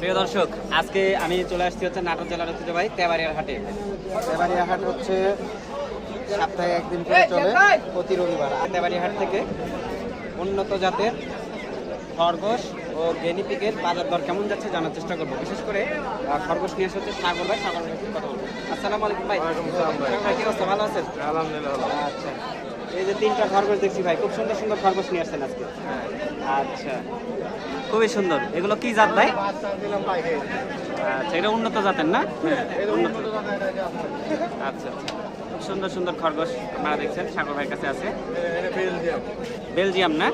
প্রিয় দর্শক আজকে আমি চলে আসছি হচ্ছে নাটোর জেলার ঐতিহ্যবাহী তেবাড়িয়ার হাটে। তেবাড়িয়া হাট হচ্ছে সপ্তাহে একদিন করে চলে প্রতি রবিবার। আর তেবাড়িয়া হাট থেকে উন্নত জাতের খরগোশ ও গেনিপিকের বাজার দর কেমন যাচ্ছে জানার চেষ্টা করব। বিশেষ করে খরগোশ নিয়ে হচ্ছে সাগর ভাই সাগর ভাই কথা বলব আসসালামু আলাইকুম ভাই। ভাই। কি অবস্থা? ভালো আছেন? আলহামদুলিল্লাহ আচ্ছা। এই যে তিনটা খরগোশ দেখছি ভাই খুব সুন্দর সুন্দর খরগোশ নিয়ে আসছেন আজকে। আচ্ছা। খুবই সুন্দর। এগুলো কি জাত ভাই? আচ্ছা এটা উন্নত জাতের না? উন্নত। আচ্ছা আচ্ছা। খুব সুন্দর সুন্দর খরগোশ আপনারা দেখছেন সাগর ভাইয়ের কাছে আছে। বেলজিয়াম। না?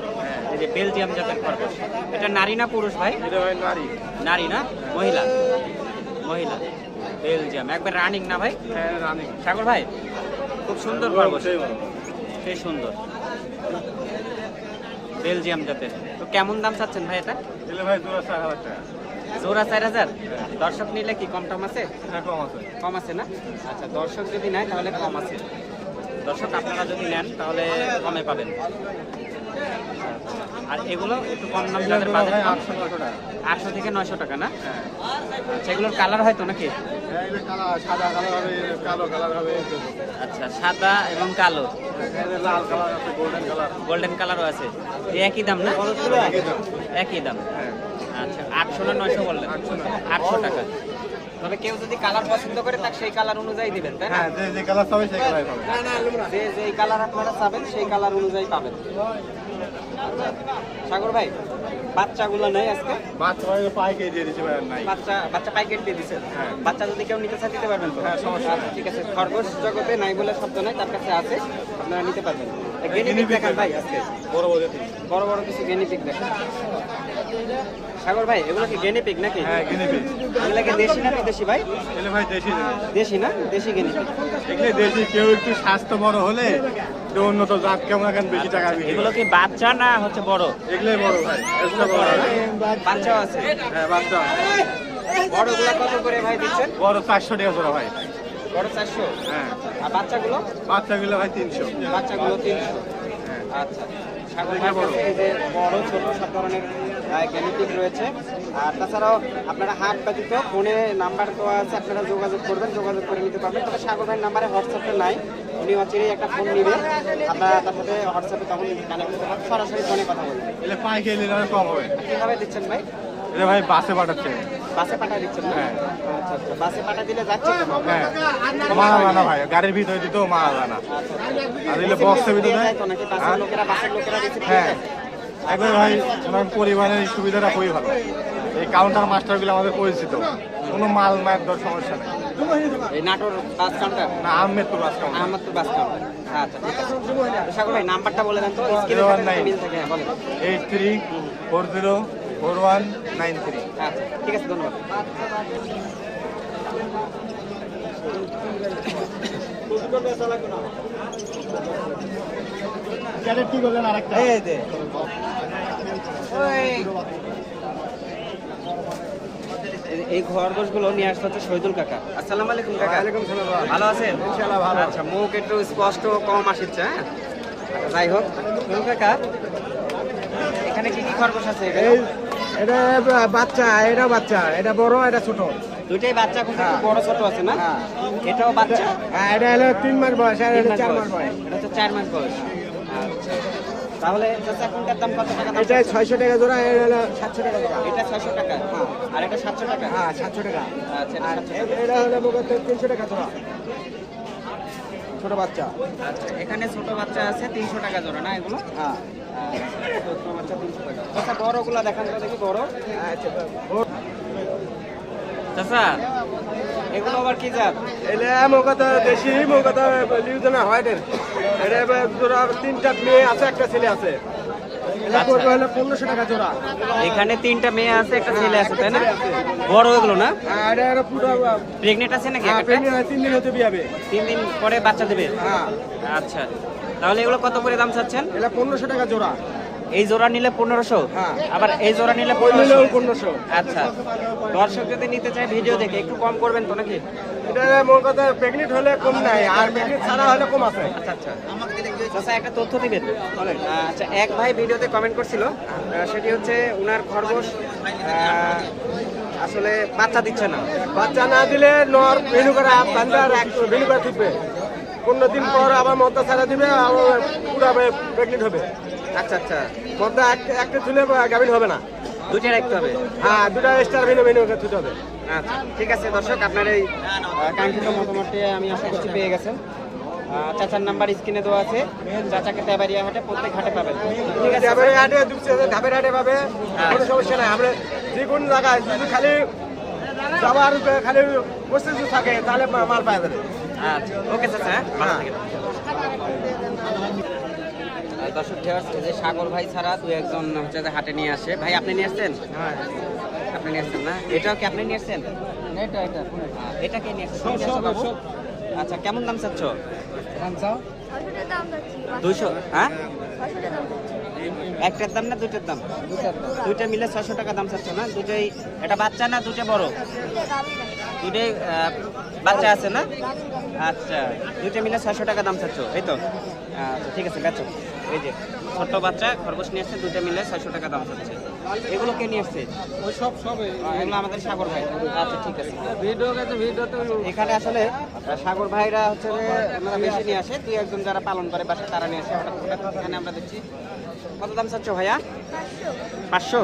এই যে বেলজিয়াম জাতের খরগোশ। এটা নারী না পুরুষ ভাই? নারী। নারী না? মহিলা। মহিলা। বেলজিয়াম। একবার রানিং না ভাই? হ্যাঁ রানী। সাগর ভাই খুব সুন্দর খরগোশ। সেই সুন্দর। বেলজিয়াম জাতের। তো কেমন দাম চাচ্ছেন ভাই এটা? ভাই দু চার হাজার টাকা। জোড়া চার হাজার? দর্শক নিলে কি কম টম আছে? হ্যাঁ কম আছে। কম আছে না? আচ্ছা দর্শক যদি নেয় তাহলে কম আছে। দর্শক আপনারা যদি নেন তাহলে কমে পাবেন। আর এগুলো একটু কম দাম যাদের আটশো টাকা। আটশো থেকে নয়শো টাকা না? সেগুলোর আচ্ছা কালার হয়তো নাকি? হ্যাঁ আচ্ছা সাদা এবং কালো। লাল কালার গোল্ডেন কালার। গোল্ডেন কালারও আছে। একই দাম না? একই দাম। একই দাম। হ্যাঁ। আচ্ছা আটশো না নয়শো বললেন? আটশো আটশো টাকা। তবে কেউ যদি কালার পছন্দ করে তাকে সেই কালার অনুযায়ী দিবেন তাই না? হ্যাঁ যে যে কালার হবে সেই কালার পাবে যে যেই কালার আপনারা চাবেন সেই কালার অনুযায়ী পাবেন। সাগর ভাই বাচ্চাগুলো নেই আজকে? বাচ্চা ভাই পাইকে দিয়ে দিচ্ছি ভাই নাই। বাচ্চা বাচ্চা প্যাকেট দিয়ে দিচ্ছেন হ্যাঁ। বাচ্চা যদি কেউ নিতে চান দিতে পারবেন তো? হ্যাঁ, সমস্যা আচ্ছা, ঠিক আছে। খরগোশ জগতে নাই বলে শব্দ নাই তার কাছে আছে। আপনারা নিতে পারবেন। গেনিপিক দেখান ভাই। আজকে। বড় বড় বড় বড় কিছু গেনিপিক দেখান। সাগর ভাই এগুলো কি গেনিপিক নাকি? হ্যাঁ গিনিপি এগুলো কি দেশি না বিদেশি ভাই? ভাই দেশি দেশি না? দেশি গেনিপিক এগুলো দেশি কেউ একটু স্বাস্থ্য বড় হলে একটু উন্নত জাত কেমন এখন বেশি টাকা বিক্রি এগুলো কি বাচ্চা না হচ্ছে বড়? এগুলোই বড় ভাই এগুলো বড় হবে। বাচ্চাও আছে। হ্যাঁ বাচ্চা বড়গুলো কত করে ভাই দিচ্ছেন? বড় চারশো টাকা জোড়া ভাই। বড় চারশো? হ্যাঁ। আর বাচ্চাগুলো? বাচ্চাগুলো ভাই তিনশো। বাচ্চাগুলো তিনশো। আচ্ছা। সাগর ভাইয়ের এই যে বড় ছোট সব ধরনের গেনেটিক রয়েছে। আর তাছাড়াও আপনারা হাট ব্যতীত ফোনে নাম্বার দেওয়া আছে আপনারা যোগাযোগ করবেন যোগাযোগ করে নিতে পারবেন। তবে সাগর ভাইয়ের নাম্বারে হোয়াটসঅ্যাপে নাই। উনি অচিরেই একটা ফোন নেবেন আপনারা তার সাথে হোয়াটসঅ্যাপে তখন কানেক্ট করতে পারবেন সরাসরি ফোনে কথা বলবেন পাইকারি কম হবে। কীভাবে দিচ্ছেন ভাই? এটা ভাই বাসে পাঠাচ্ছে। বাসে পাঠিয়ে দিচ্ছেন না? হ্যাঁ। আচ্ছা আচ্ছা বাসে পাঠিয়ে দিলে যাচ্ছে তো হ্যাঁ। ভাই গাড়ির ভিতরে না আর এলে বক্সের ভিতরে দিয়ে যায় তো নাকি? বাসের হ্যাঁ? লোকেরা বাসের লোকেরা রিসিভ হ্যাঁ। একবার ভাই আমার পরিবারের সুবিধাটা খুবই ভালো। এই কাউন্টার মাস্টারগুলো আমাদের পরিচিত। কোনো মাল মায়ের দর সমস্যা নেই। এই নাটোর বাস কাউন্টার না Ahmedpur bus counter Ahmadpur bus counter আচ্ছা ঠিক আছে। সাগর ভাই নাম্বারটা বলে দেন তো স্ক্রিনে Zero one nine. মিল থাকে হ্যাঁ বলেন। Eight three four zero four one nine three. আচ্ছা ঠিক আছে ধন্যবাদ। কি করলেন আরেকটা এই দে ওই এই- খরগোশগুলো নিয়ে আসতে হচ্ছে শহীদুল কাকা। আসসালামু আলাইকুম কাকা। ওয়ালাইকুম সালাম। ভালো আছেন? ইনশাআল্লাহ ভালো। আচ্ছা মুখ একটু স্পষ্ট কম আসছে হ্যাঁ? যাই হোক। শহীদুল কাকা এখানে কি কি খরগোশ আছে? এই এটা বাচ্চা এটা বাচ্চা এটা বড় এটা ছোট। দুইটাই বাচ্চা একটু বড় ছোট আছে না? এটাও বাচ্চা? হ্যাঁ এটা হলো তিন মাস বয়স আর এটা চার মাস বয়স। এটা হচ্ছে চার মাস বয়স। আচ্ছা। তাহলে চাচা দাম কত টাকা এটা ছয়শো টাকা জোড়া এটা হলো সাতশো টাকা জোড়া। এটা ছয়শো টাকা। আর এটা সাতশো টাকা? হ্যাঁ সাতশো টাকা। আচ্ছা এটা আর 700 এ- টাকা। এটা হলো তিনশো টাকা জোড়া। ছোট বাচ্চা। আচ্ছা এখানে ছোট বাচ্চা আছে তিনশো টাকা জোড়া না এগুলো? হ্যাঁ। আচ্ছা, আচ্ছা বড়গুলো দেখান তো দেখি বড়। আচ্ছা চাচা এগুলো আবার কি জাত? এটা মৌকাত দেশি মৌকাত লিউজনা হোয়াইটের এটা জোড়া তিনটা মেয়ে আছে একটা ছেলে আছে। আচ্ছা। এখানে তিনটা মেয়ে আছে একটা ছেলে আছে তাই না? বড় হয়ে এগুলো না পুরো প্রেগনেন্ট আছে নাকি হ্যাঁ, তিন দিন হতে বিয়াবে তিন দিন পরে বাচ্চা দেবে? হ্যাঁ। আচ্ছা। তাহলে এগুলো কত করে দাম চাচ্ছেন? এটা পনেরোশো টাকা জোড়া। এই জোড়া নিলে পনেরোশো? হ্যাঁ। আবার এই জোড়া নিলে পনেরোশো? আচ্ছা। দর্শক যদি নিতে চায় ভিডিও দেখে একটু কম করবেন তো নাকি? এটা কথা প্রেগনেন্ট হলে কম নাই আর প্রেগনেন্ট ছাড়া হলে কম আছে। আচ্ছা আচ্ছা। আচ্ছা একটা তথ্য দিবেন? আচ্ছা এক ভাই ভিডিওতে কমেন্ট করছিল সেটি হচ্ছে উনার খরগোশ আসলে বাচ্চা দিচ্ছে না। বাচ্চা না দিলে নর ভেনু করে বান্দার এক ভেনু করে পনেরো দিন পর আবার মদ্দা ছাড়া দিবে আবার পুরো প্রেগনেন্ট হবে। আচ্ছা আচ্ছা। মদ্দা একটা তুলে গাভিন হবে না। দুইটা রাখতে হবে? হ্যাঁ দুটা স্টার ভেনু ভেনু করে হবে। আচ্ছা ঠিক আছে দর্শক আপনার এই কাঙ্ক্ষিত মতামতটি আমি আশা করছি পেয়ে গেছেন। চাচার নাম্বার স্ক্রিনে দেওয়া আছে। চাচাকে তেবারিয়া হাটে প্রত্যেক হাটে পাবেন। ঠিক আছে ধাপের হাটে ধাপের হাটে পাবে কোনো সমস্যা নাই। আমরা যে কোনো জায়গায় যদি খালি যাওয়ার খালি প্রস্তুতি থাকে তাহলে মাল পাওয়া যাবে। আচ্ছা ওকে চাচা হ্যাঁ? ভালো থাকেন। দর্শক যে সাগর ভাই ছাড়া দু একজন হচ্ছে যে হাটে নিয়ে আসে। ভাই আপনি নিয়ে আসছেন? আপনি নিয়ে আসছেন না? এটাও কি আপনি নিয়ে আসছেন? এটা এটা এটা কে নিয়ে আসছেন? আচ্ছা কেমন দাম চাচ্ছ? দুইশো হ্যাঁ? একটার দাম না দুইটার দাম? দুইটা মিলে ছয়শো টাকা দাম চাচ্ছ না? দুটোই এটা বাচ্চা না দুটো বড়? দুটোই বাচ্চা আছে না? আচ্ছা দুইটা মিলে ছয়শো টাকা দাম চাচ্ছ এই তো? আচ্ছা ঠিক আছে বেচো। এই যে ছোট্ট বাচ্চা খরগোশ নিয়ে আসছে দুইটা মিলে ছয়শো টাকা দাম চাচ্ছে। এগুলো কে নিয়ে আসছে ওই সব সবে এগুলো আমাদের সাগর ভাই। আচ্ছা ঠিক আছে। ভিডিও গেছে ভিডিও তো এখানে আসলে সাগর ভাইরা হচ্ছে যে ওনারা বেশি নিয়ে আসে। দুই একজন যারা পালন করে বাসা তারা নিয়ে আসে। হঠাৎ হঠাৎ এখানে আমরা দেখছি। কত দাম চাচ্ছ ভাইয়া? পাঁচশো। পাঁচশো?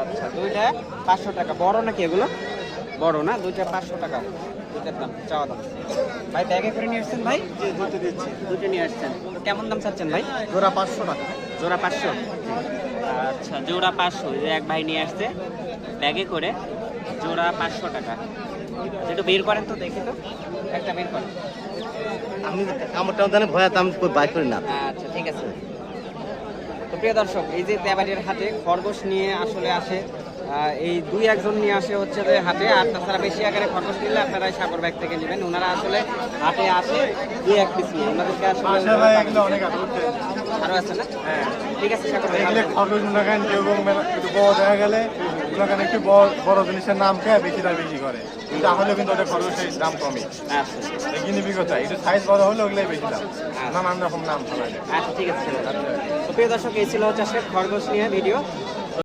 আচ্ছা দুইটা পাঁচশো টাকা। বড় নাকি এগুলো? বড় না দুইটা পাঁচশো টাকা। দুইটার দাম চাওয়া দাম। ভাই ব্যাগে করে নিয়ে আসছেন ভাই? দুটো দিচ্ছি। দুটো নিয়ে আসছেন। কেমন দাম চাচ্ছেন ভাই? জোড়া পাঁচশো টাকা। জোড়া পাঁচশো? আচ্ছা জোড়া পাঁচশো। যে এক ভাই নিয়ে আসছে ব্যাগে করে জোড়া পাঁচশো টাকা। একটু বের করেন তো দেখি তো। একটা বের করেন। আমি কামড়টা জানে ভয় আমি বাইক করি না। আচ্ছা ঠিক আছে। তো প্রিয় দর্শক এই যে দেবাড়ির হাতে খরগোশ নিয়ে আসলে আসে এই দুই একজন নিয়ে আসে হচ্ছে যে হাটে। আর তাছাড়া বেশি আকারে খরগোশ নিলে আপনারা সাগর ব্যাগ থেকে নেবেন। ওনারা আসলে হাটে আসে দুই এক পিস নিয়ে। ওনাদেরকে আসলে আছে আরও আছে না? ঠিক আছে সাগর ভাই খরচ একটু বড় দেখা গেলে একটু বড় বড় জিনিসের নাম খেয়ে বেশি করে। কিন্তু তাহলে কিন্তু ওটা খরচের দাম কমই। আচ্ছা। এগিয়ে নিবি কোথায় একটু সাইজ বড় হলে ওগুলোই বেশি দাম। নানান রকম নাম শোনা যায়। আচ্ছা ঠিক আছে তো প্রিয় দর্শক এই ছিল হচ্ছে খরগোশ নিয়ে ভিডিও।